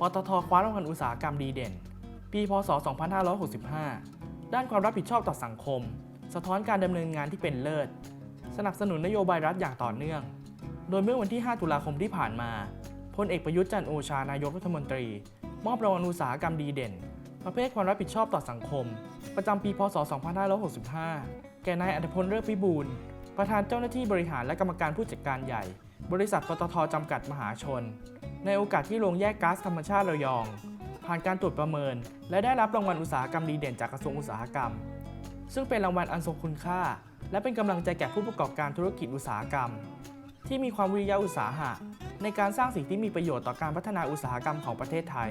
ปตทคว้ารางวัลอุตสาหกรรมดีเด่น ปีพศ 2565 ด้านความรับผิดชอบต่อสังคม สะท้อนการดำเนินงานที่เป็นเลิศ สนับสนุนนโยบายรัฐอย่างต่อเนื่อง โดยเมื่อวันที่ 5 ตุลาคมที่ผ่านมา พลเอกประยุทธ์จันโอชานายกรัฐมนตรี มอบรางวัลอุตสาหกรรมดีเด่น ประเภทความรับผิดชอบต่อสังคม ประจำปี พศ 2565 แก่นายอัธพลเลิศพิบูลประธานเจ้าหน้าที่บริหารและกรรมการผู้จัดการใหญ่ บริษัทปตทจำกัดมหาชน ในโอกาสที่โรงแยกก๊าซธรรมชาติระยอง ผ่านการตรวจประเมิน และได้รับรางวัลอุตสาหกรรมดีเด่นจากกระทรวงอุตสาหกรรม ซึ่งเป็นรางวัลอันทรงคุณค่า และเป็นกำลังใจแก่ผู้ประกอบการธุรกิจอุตสาหกรรม ที่มีความวิริยะอุตสาหะ ในการสร้างสิ่งที่มีประโยชน์ต่อการพัฒนาอุตสาหกรรมของประเทศไทย